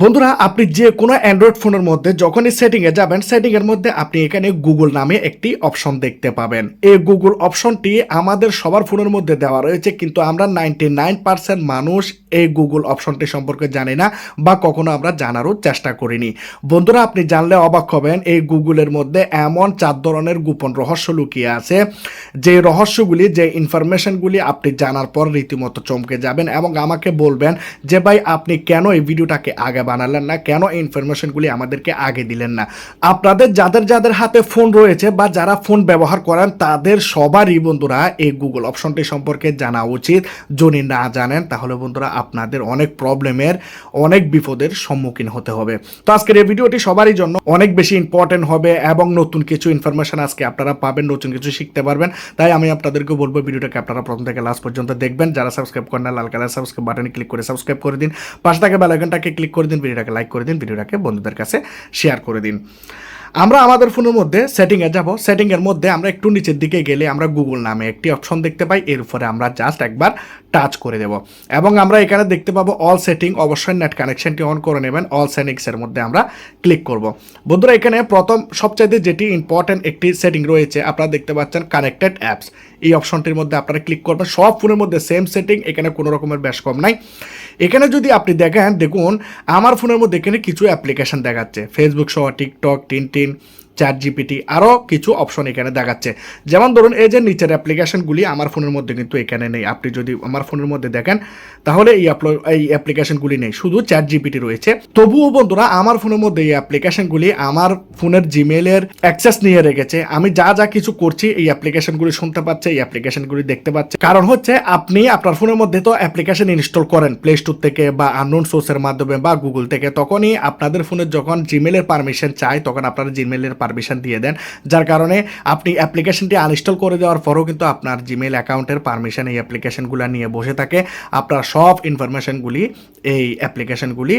বন্ধুরা, আপনি যে কোনো অ্যান্ড্রয়েড ফোনের মধ্যে যখনই সেটিংয়ে যাবেন সেটিংয়ের মধ্যে আপনি এখানে গুগল নামে একটি অপশন দেখতে পাবেন। এই গুগল অপশনটি আমাদের সবার ফোনের মধ্যে দেওয়া রয়েছে, কিন্তু আমরা নাইনটি নাইন পার্সেন্ট মানুষ এই গুগল অপশনটি সম্পর্কে জানি না বা কখনো আমরা জানারও চেষ্টা করিনি। বন্ধুরা, আপনি জানলে অবাক হবেন, এই গুগলের মধ্যে এমন চার ধরনের গোপন রহস্য লুকিয়ে আছে, যে রহস্যগুলি, যে ইনফরমেশনগুলি আপনি জানার পর রীতিমতো চমকে যাবেন এবং আমাকে বলবেন যে, ভাই, আপনি কেন এই ভিডিওটাকে আগে বানালেন না, কেন ইনফরমেশনগুলি আমাদেরকে আগে দিলেন না? আপনাদের যাদের যাদের হাতে ফোন রয়েছে বা যারা ফোন ব্যবহার করেন, তাদের সবারই বন্ধুরা এই গুগল অপশনটি সম্পর্কে জানা উচিত। যদি না জানেন, তাহলে বন্ধুরা আপনাদের অনেক প্রবলেমের অনেক বিপদের সম্মুখীন হতে হবে। তো আজকের এই ভিডিওটি সবারই জন্য অনেক বেশি ইম্পর্টেন্ট হবে এবং নতুন কিছু ইনফরমেশন আজকে আপনারা পাবেন, নতুন কিছু শিখতে পারবেন। তাই আমি আপনাদেরকে বলব, ভিডিওটাকে আপনারা প্রথম থেকে লাস্ট পর্যন্ত দেখবেন। যারা সাবস্ক্রাইব করেন লাল কালার সাবস্ক্রাইব বাটনে ক্লিক করে সাবস্ক্রাইব করে দিন। পাশে থাকা বেল আইকনটাকে ক্লিক করে দিন। ভিডিওটাকে লাইক করে দিন, ভিডিওটাকে বন্ধুদের কাছে শেয়ার করে দিন। আমরা আমাদের ফোনের মধ্যে সেটিংয়ে যাব। সেটিংয়ের মধ্যে আমরা একটু নিচের দিকে গেলে আমরা গুগল নামে একটি অপশন দেখতে পাই। এর উপরে আমরা জাস্ট একবার টাচ করে দেব। এবং আমরা এখানে দেখতে পাবো অল সেটিং অবশ্যই নেট কানেকশনটি অন করে নেবেন অল সেটিংসের মধ্যে আমরা ক্লিক করব। বন্ধুরা, এখানে প্রথম সবচাইতে যেটি ইম্পর্টেন্ট একটি সেটিং রয়েছে, আপনারা দেখতে পাচ্ছেন কানেক্টেড অ্যাপস এই অপশনটির মধ্যে আপনারা ক্লিক করবেন, সব ফোনের মধ্যে সেম সেটিং এখানে কোনো রকমের বেশ কম নাই। এখানে যদি আপনি দেখেন, দেখুন, আমার ফোনের মধ্যে এখানে কিছু অ্যাপ্লিকেশন দেখাচ্ছে ফেসবুক সহ টিকটক টিনটিন চ্যাট জিপিটি আরও কিছু অপশন এখানে দেখাচ্ছে। যেমন ধরুন, এই যে নিচের অ্যাপ্লিকেশনগুলি আমার ফোনের মধ্যে কিন্তু এখানে নেই। আপনি যদি আমার ফোনের মধ্যে দেখেন, তাহলে এই এই অ্যাপ্লিকেশনগুলি নেই। শুধু চ্যাট জিপিটি রয়েছে। তবুও বন্ধুরা, আমার ফোনের মধ্যে এই অ্যাপ্লিকেশনগুলি আমার ফোনের জিমেলের অ্যাক্সেস নিয়ে রেখেছে। আমি যা যা কিছু করছি, এই অ্যাপ্লিকেশনগুলি শুনতে পাচ্ছে, এই অ্যাপ্লিকেশনগুলি দেখতে পাচ্ছে। কারণ হচ্ছে, আপনি আপনার ফোনের মধ্যে তো অ্যাপ্লিকেশন ইনস্টল করেন প্লে স্টোর থেকে বা আননোন সোর্সের মাধ্যমে বা গুগল থেকে। তখনই আপনাদের ফোনে যখন জিমেলের পারমিশন চাই, তখন আপনারা জিমেলের পারমিশন দিয়ে দেন, যার কারণে আপনি অ্যাপ্লিকেশনটি আনইনস্টল করে দেওয়ার পরেও কিন্তু আপনার জিমেল অ্যাকাউন্টের পারমিশন এই অ্যাপ্লিকেশনগুলো নিয়ে বসে থাকে। আপনার সব ইনফরমেশনগুলি এই অ্যাপ্লিকেশনগুলি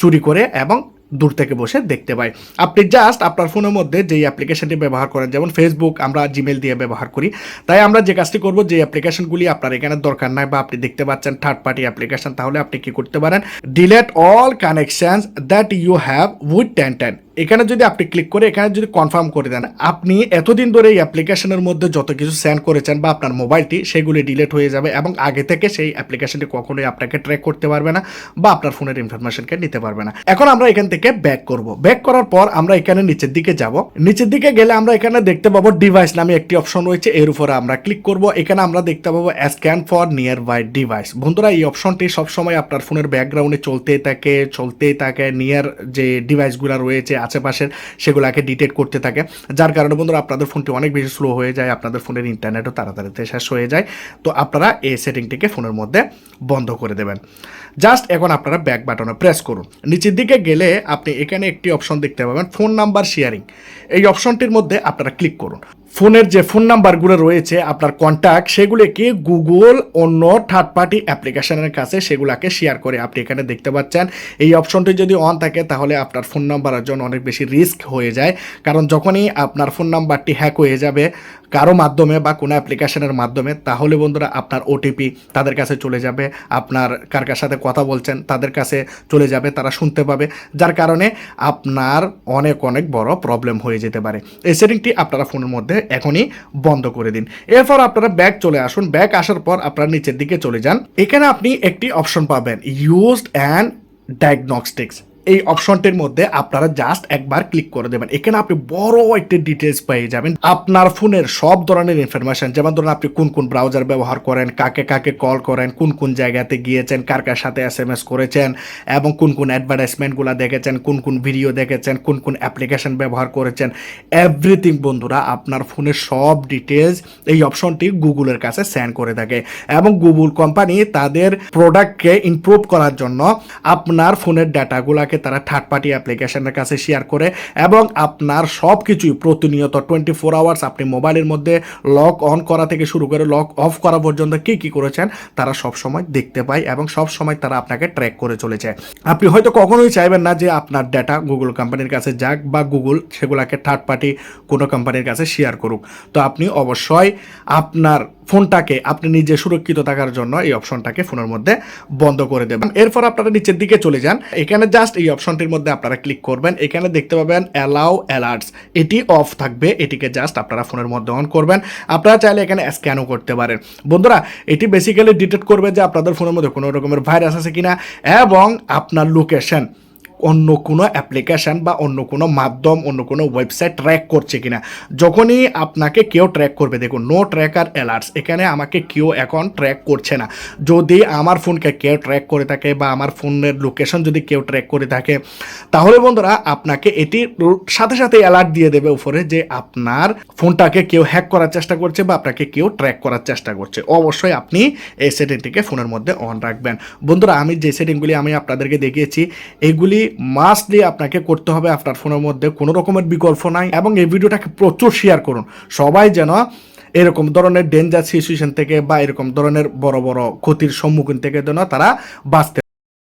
চুরি করে এবং দূর থেকে বসে দেখতে পাই আপনি জাস্ট আপনার ফোনের মধ্যে যেই অ্যাপ্লিকেশনটি ব্যবহার করেন, যেমন ফেসবুক আমরা জিমেল দিয়ে ব্যবহার করি। তাই আমরা যে কাজটি করব যে অ্যাপ্লিকেশনগুলি আপনার এখানে দরকার নাই বা আপনি দেখতে পাচ্ছেন থার্ড পার্টি অ্যাপ্লিকেশন তাহলে আপনি কি করতে পারেন? Delete all connections that you have with ten ten এখানে যদি আপনি ক্লিক করে, এখানে যদি কনফার্ম করে দেন, আপনি এতদিন ধরে এই অ্যাপ্লিকেশনের মধ্যে যত কিছু সেন্ড করেছেন বা আপনার মোবাইলটি সেগুলি ডিলেট হয়ে যাবে এবং আগে থেকে সেই অ্যাপ্লিকেশনটি কখনোই আপনাকে ট্র্যাক করতে পারবে না বা আপনার ফোনের ইনফরমেশনকে নিতে পারবে না। এখন আমরা এখান থেকে ব্যাক করব। ব্যাক করার পর আমরা এখানে নিচের দিকে যাব। নিচের দিকে গেলে আমরা এখানে দেখতে পাবো ডিভাইস নামে একটি অপশন রয়েছে। এর উপরে আমরা ক্লিক করব। এখানে আমরা দেখতে পাবো scan for nearby device বন্ধুরা, এই অপশনটি সবসময় আপনার ফোনের ব্যাকগ্রাউন্ডে চলতেই থাকে চলতেই থাকে। নিয়ার যে ডিভাইসগুলো রয়েছে আশেপাশের সেগুলোকে ডিটেক্ট করতে থাকে। যার কারণে বন্ধুরা আপনাদের ফোনটি অনেক বেশি স্লো হয়ে যায়, আপনাদের ফোনের ইন্টারনেটও তাড়াতাড়িতে শেষ হয়ে যায়। তো আপনারা এই সেটিংটিকে ফোনের মধ্যে বন্ধ করে দেবেন। জাস্ট এখন আপনারা ব্যাক বাটনে প্রেস করুন। নিচের দিকে গেলে আপনি এখানে একটি অপশন দেখতে পাবেন ফোন নাম্বার শেয়ারিং এই অপশনটির মধ্যে আপনারা ক্লিক করুন। ফোনের যে ফোন নাম্বারগুলো রয়েছে, আপনার কন্ট্যাক্ট সেগুলিকে গুগল অন্য থার্ড পার্টি অ্যাপ্লিকেশনের কাছে সেগুলোকে শেয়ার করে আপনি এখানে দেখতে পাচ্ছেন। এই অপশনটি যদি অন থাকে, তাহলে আপনার ফোন নাম্বারের জন্য অনেক বেশি রিস্ক হয়ে যায়। কারণ যখনই আপনার ফোন নাম্বারটি হ্যাক হয়ে যাবে কারও মাধ্যমে বা কোনো অ্যাপ্লিকেশনের মাধ্যমে, তাহলে বন্ধুরা আপনার ওটিপি তাদের কাছে চলে যাবে। আপনার কার কার সাথে কথা বলছেন, তাদের কাছে চলে যাবে, তারা শুনতে পাবে। যার কারণে আপনার অনেক অনেক বড় প্রবলেম হয়ে যেতে পারে। এই সেটিংটি আপনারা ফোনের মধ্যে এখনই বন্ধ করে দিন। এরপর আপনারা ব্যাক চলে আসুন। ব্যাক আসার পর আপনারা নিচের দিকে চলে যান। এখানে আপনি একটি অপশন পাবেন। ইউজড অ্যান্ড ডায়াগনস্টিক্স এই অপশনটির মধ্যে আপনারা জাস্ট একবার ক্লিক করে দেবেন। এখানে আপনি বড় একটি ডিটেলস পেয়ে যাবেন। আপনার ফোনের সব ধরনের ইনফরমেশন যেমন ধরুন আপনি কোন কোন ব্রাউজার ব্যবহার করেন, কাকে কাকে কল করেন, কোন কোন জায়গাতে গিয়েছেন, কার কার সাথে এস এম এস করেছেন, এবং কোন কোন অ্যাডভার্টাইজমেন্টগুলো দেখেছেন, কোন কোন ভিডিও দেখেছেন, কোন কোন অ্যাপ্লিকেশন ব্যবহার করেছেন। এভরিথিং বন্ধুরা আপনার ফোনের সব ডিটেলস এই অপশনটি গুগলের কাছে সেন্ড করে থাকে। এবং গুগল কোম্পানি তাদের প্রোডাক্টকে ইমপ্রুভ করার জন্য আপনার ফোনের ডাটাগুলোকে তারা থার্ড পার্টি অ্যাপ্লিকেশনের কাছে শেয়ার করে এবং আপনার সব কিছুই প্রতিনিয়ত টোয়েন্টি ফোর আওয়ার্স আপনি মোবাইলের মধ্যে লক অন করা থেকে শুরু করে লক অফ করা পর্যন্ত কি কি করেছেন, তারা সব সময় দেখতে পায় এবং সব সময় তারা আপনাকে ট্র্যাক করে চলেছে। আপনি হয়তো কখনোই চাইবেন না যে আপনার ডেটা গুগল কোম্পানির কাছে যাক বা গুগল সেগুলোকে থার্ড পার্টি কোনো কোম্পানির কাছে শেয়ার করুক। তো আপনি অবশ্যই আপনার ফোনটাকে আপনি নিজে সুরক্ষিত থাকার জন্য এই অপশনটাকে ফোনের মধ্যে বন্ধ করে দেবেন। এরপর আপনারা নিচের দিকে চলে যান। এখানে জাস্ট এই অপশনটির মধ্যে আপনারা ক্লিক করবেন। এখানে দেখতে পাবেন অ্যালাউ অ্যালার্টস এটি অফ থাকবে। এটিকে জাস্ট আপনারা ফোনের মধ্যে অন করবেন। আপনারা চাইলে এখানে স্ক্যানও করতে পারেন। বন্ধুরা, এটি বেসিক্যালি ডিটেক্ট করবে যে আপনাদের ফোনের মধ্যে কোনো রকমের ভাইরাস আছে কিনা এবং আপনার লোকেশন অন্য কোনো অ্যাপ্লিকেশান বা অন্য কোনো মাধ্যম, অন্য কোনো ওয়েবসাইট ট্র্যাক করছে কিনা। যখনই আপনাকে কেউ ট্র্যাক করবে, দেখুন নো ট্র্যাকার অ্যালার্টস এখানে আমাকে কেউ এখন ট্র্যাক করছে না। যদি আমার ফোনকে কেউ ট্র্যাক করে থাকে বা আমার ফোনের লোকেশন যদি কেউ ট্র্যাক করে থাকে, তাহলে বন্ধুরা, আপনাকে এটি সাথে সাথে অ্যালার্ট দিয়ে দেবে উপরে যে আপনার ফোনটাকে কেউ হ্যাক করার চেষ্টা করছে বা আপনাকে কেউ ট্র্যাক করার চেষ্টা করছে। অবশ্যই আপনি এই সেটিংটিকে ফোনের মধ্যে অন রাখবেন। বন্ধুরা, আমি যে সেটিংগুলি আমি আপনাদেরকে দেখিয়েছি, এগুলি মাস্টলি আপনাকে করতে হবে আপনার ফোনের মধ্যে কোনো রকমের বিকল্প নাই এবং এই ভিডিওটাকে প্রচুর শেয়ার করুন। সবাই যেন এরকম ধরনের ডেঞ্জার সিচুয়েশন থেকে বা এরকম ধরনের বড় বড় ক্ষতির সম্মুখীন থেকে যেন তারা বাঁচতে